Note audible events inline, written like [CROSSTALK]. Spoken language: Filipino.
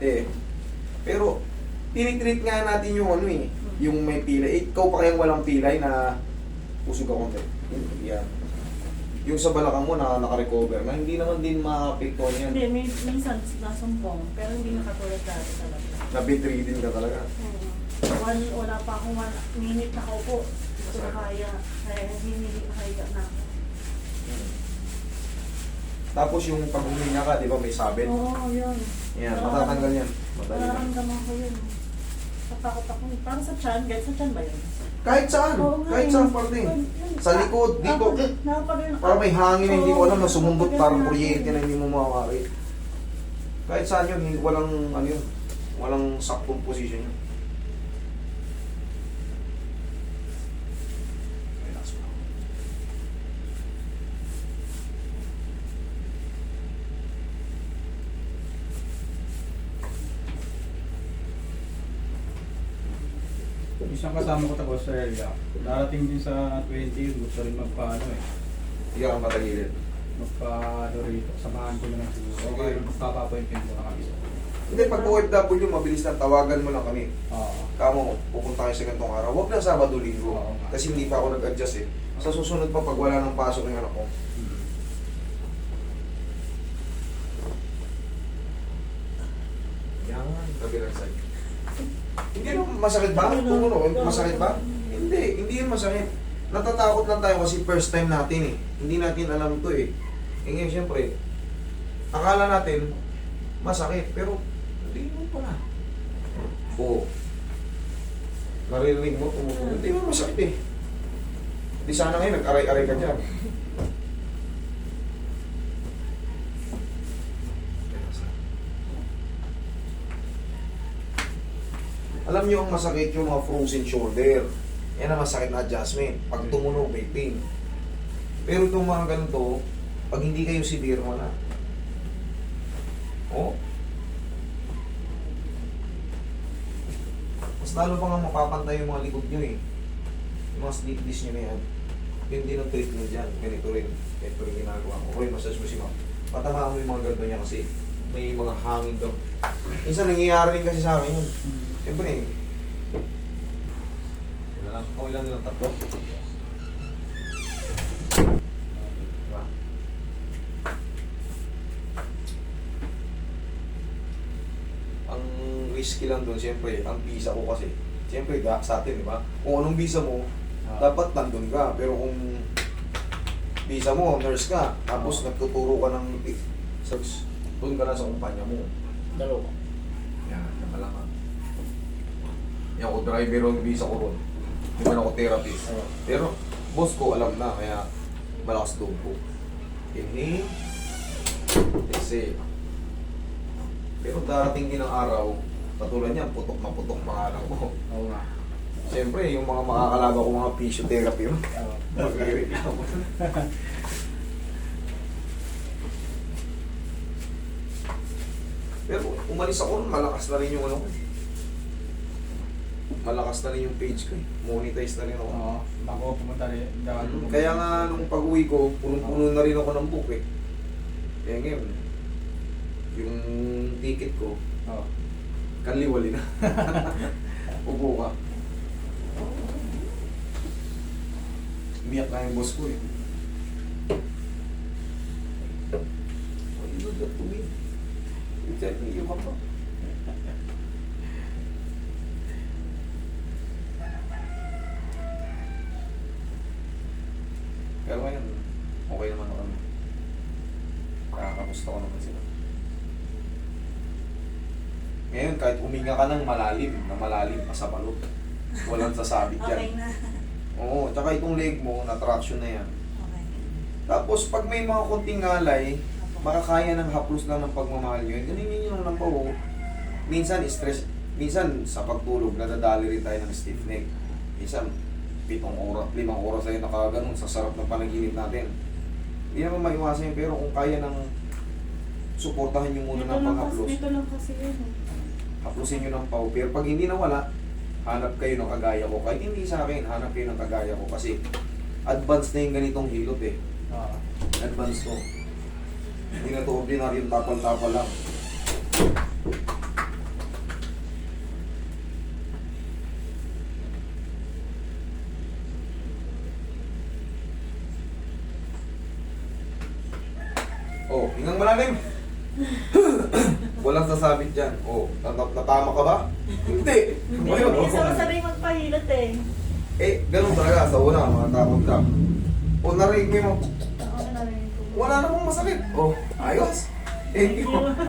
Eh, pero, tinitreat nga natin yung ano eh, yung may pilay. Eh, ikaw pa kayang walang pilay na usog ka konti. Yan. Yung sa balakang mo na naka-recover na, hindi naman din maapektuhan yan. Hindi, may, minsan nasumpong, pero hindi nakatulad dati talaga. Nabitridin ka talaga. Hmm. One, wala pa akong one minute nakaupo. Hindi ko na kaya. Kaya hindi kaya na ako. Tapos yung pag huminga ka, di ba may sabit? Oo, yun. Yan, matatanggal yan. Madali lang. Nararamdaman ko yun. Natakot ako. Parang sa chan, guys, sa chan ba yun? Kahit saan, Oo nga, kahit yun. saan parte. Yun, yun. Sa likod, dito. Nakapag- Parang may hangin na hindi mo alam na nakapag- parang kuryente na hindi mo makakari. Kahit saan yun, hindi- walang ano yun, walang saktong position yun. Isang kasama ko taga Australia. Darating din sa 20, gusto rin magpaano eh. Hindi ka matagilid. Magpa-ano rito. Samahan ko na lang siguro. Sige. Okay, magpapapointment ko na kami. Hindi, pag OFW, mabilis na tawagan mo lang kami. Oo. Kamo, pupunta kayo sa ganitong araw. Huwag na Sabado, Linggo. Oo nga. Kasi hindi pa ako nag-adjust eh. Sa susunod pa, pag wala ng pasok ng anak ko, Hmm. Yan, side. Hindi naman masakit ba? Tumuno, masakit ba? Hindi, hindi yun masakit. Natatakot lang tayo kasi first time natin eh. Hindi natin alam to eh. Eh ngayon siyempre, akala natin masakit, pero hindi mo pala. Oo. Naririnig mo, tumutunog. Hindi mo masakit eh. Di sana ngayon, nag-aray-aray ka dyan. [LAUGHS] Alam niyo ang masakit yung mga frozen shoulder. Yan ang masakit na adjustment. Pag tumunog, may pain. Pero itong mga ganito, pag hindi kayo severe, wala. Oh. Mas lalo pa nga mapapantay yung mga likod nyo eh. Yung mga sleep disc nyo na yan. Yun din ang treatment dyan. Ganito rin. Ganito rin ginagawa ko. Okay, massage mo si ma'am. Patamaan mo yung mga ganito niya kasi may mga hangin daw. Minsan nangyayari rin kasi sa akin yun. Siyempre lang. Okay lang nilang tatlo. Ang risky lang doon, siyempre, ang visa ko kasi. Siyempre, da, sa atin, di ba? Kung anong visa mo, Ah. dapat nandun ka. Pero kung visa mo, nurse ka, tapos Oo. nagtuturo ka ng search, doon ka na sa kumpanya mo. Dalawa. Yan, ha. Yan ako, driver on visa ko ron. Di man ako therapist. Pero, boss ko alam na, kaya malakas loob ko. Inhale. Exhale. Pero darating din ang araw, katulad niyan, putok na putok pangalan ko. Oo nga. Siyempre, yung mga makakalaba ko mga physiotherapy? Oo. [LAUGHS] Magre-reklamo. [LAUGHS] Pero umalis ako, malakas na rin yung ano ko. Malakas na rin yung page ko eh. Monetize na rin ako. Oo. Bago ako pumunta rin. Mm, Kaya nga nung pag-uwi ko, punong-puno na rin ako ng book eh. Kaya ngayon, yung ticket ko, Oo. kaliwali na. [LAUGHS] Upo ka. Umiyak na yung boss ko eh. Why you do that to me? You tell me you have Pero ngayon, okay naman ako. Nakakamusta ko naman sila. Ngayon, kahit uminga ka ng malalim, na malalim pa sa balot, walang sasabit [LAUGHS] Okay yan. na. Oo, tsaka itong leg mo, na-traction na yan. Okay. Tapos, pag may mga konting ngalay, makakaya ng haplos lang ng pagmamahal nyo. Ganun yun lang po. Minsan, stress. Minsan, sa pagtulog, nadadali rin tayo ng stiff neck. Minsan, pitong oras, limang oras tayo nakaganon sa sarap ng panaginip natin. Hindi naman maiwasan yun, pero kung kaya ng suportahan nyo muna Dito ng panghaplos, dito lang kasi yun. eh. haplosin nyo ng pau. Pero pag hindi nawala, hanap kayo ng kagaya ko. Kahit hindi sa akin, hanap kayo ng kagaya ko kasi advanced na yung ganitong hilot eh. Oo. Advanced to. Hindi na to ordinaryong tapal-tapal lang. Oh, hingang malalim. [COUGHS] Walang sasabit dyan. Oh, nat- natama ka ba? Hindi. Hindi, Ayun, oh. sa sabay magpahilot eh. Eh, ganun talaga sa una, mga takot ka. O narinig mo yung mga, Oo, narinig ko. wala namang masakit. Oh, ayos. Thank you.